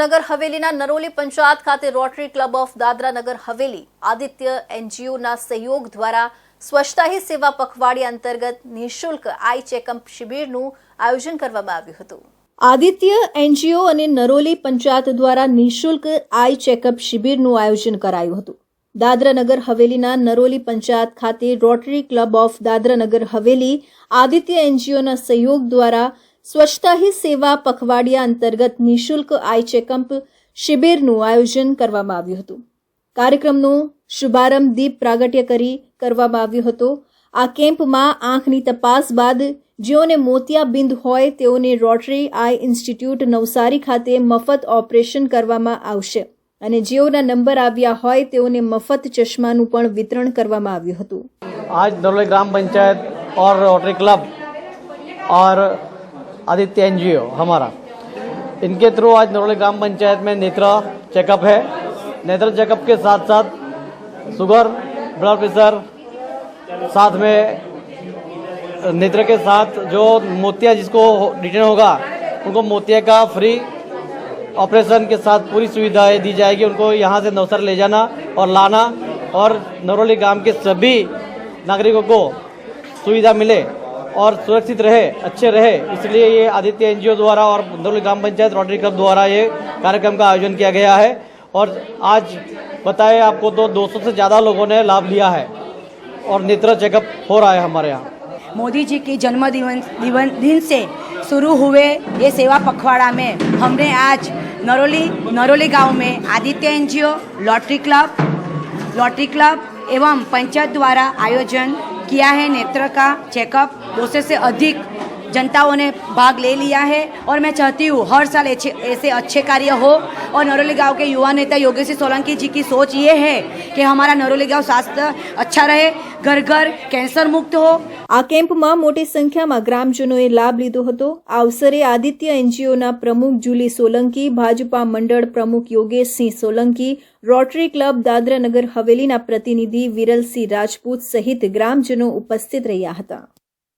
દાદરાનગર હવેલીના નરોલી પંચાયત ખાતે Rotary Club of Dadra Nagar Haveli Aditya એનજીઓના સહયોગ દ્વારા સ્વચ્છતા હી સેવા પખવાડિયા અંતર્ગત નિઃશુલ્ક આઈ ચેકઅપ શિબિરનું આયોજન કરવામાં આવ્યું હતું આદિત્ય એનજીઓ અને નરોલી પંચાયત દ્વારા નિઃશુલ્ક આઈ ચેકઅપ શિબિરનું આયોજન કરાયું હતું દાદરાનગર હવેલીના નરોલી પંચાયત ખાતે Rotary Club of Dadra Nagar Haveli Aditya એનજીઓના સહયોગ દ્વારા સ્વચ્છતા હી સેવા પખવાડિયા અંતર્ગત નિઃશુલ્ક આઈ ચેકઅપ શિબિરનું આયોજન કરવામાં આવ્યું હતું કાર્યક્રમનો શુભારંભ દીપ પ્રાગટ્ય કરી કરવામાં આવ્યો હતો આ કેમ્પમાં આંખની તપાસ બાદ જેઓને મોતિયાબિંદ હોય તેઓને રોટરી આઈ ઇન્સ્ટિટ્યૂટ નવસારી ખાતે મફત ઓપરેશન કરવામાં આવશે અને જેઓના નંબર આવ્યા હોય તેઓને મફત ચશ્માનું પણ વિતરણ કરવામાં આવ્યું હતું આજ નરોલી ગ્રામ પંચાયત ઓર રોટરી ક્લબ और आदित्य एनजीओ हमारा इनके थ्रू आज नरोली ग्राम पंचायत में नेत्र चेकअप है नेत्र चेकअप के साथ साथ शुगर ब्लड प्रेशर साथ में नेत्र के साथ जो मोतिया जिसको डिटेन होगा उनको मोतिया का फ्री ऑपरेशन के साथ पूरी सुविधाएं दी जाएगी उनको यहाँ से नवसर ले जाना और लाना और नरोली ग्राम के सभी नागरिकों को सुविधा मिले और सुरक्षित रहे अच्छे रहे इसलिए ये आदित्य एनजीओ द्वारा और बुंदौली ग्राम पंचायत रोटरी क्लब द्वारा ये कार्यक्रम का आयोजन किया गया है और आज बताए आपको तो 200 से ज़्यादा लोगों ने लाभ लिया है और नेत्र चेकअप हो रहा है हमारे यहाँ मोदी जी की जन्म दिवन दिन से शुरू हुए ये सेवा पखवाड़ा में हमने आज नरोली नरोली गांव में Aditya NGO Rotary Club Rotary Club एवं पंचायत द्वारा आयोजन किया है नेत्र का चेकअप उससे से अधिक जनताओं ने भाग ले लिया है और मैं चाहती हूँ हर साल ऐसे ऐसे अच्छे कार्य हो और नरोली गांव के युवा नेता योगेश्वर सोलंकी जी की सोच ये है कि हमारा नरोली गांव स्वास्थ्य अच्छा રહે ઘર ઘર કેન્સર મુક્ત હો આ કેમ્પમાં મોટી સંખ્યામાં ગ્રામજનોએ લાભ લીધો હતો આ અવસરે આદિત્ય એનજીઓના પ્રમુખ જુલી સોલંકી ભાજપા મંડળ પ્રમુખ યોગેશસિંહ સોલંકી રોટરી ક્લબ દાદરાનગર હવેલીના પ્રતિનિધિ વિરલસિંહ રાજપૂત સહિત ગ્રામજનો ઉપસ્થિત રહ્યા હતા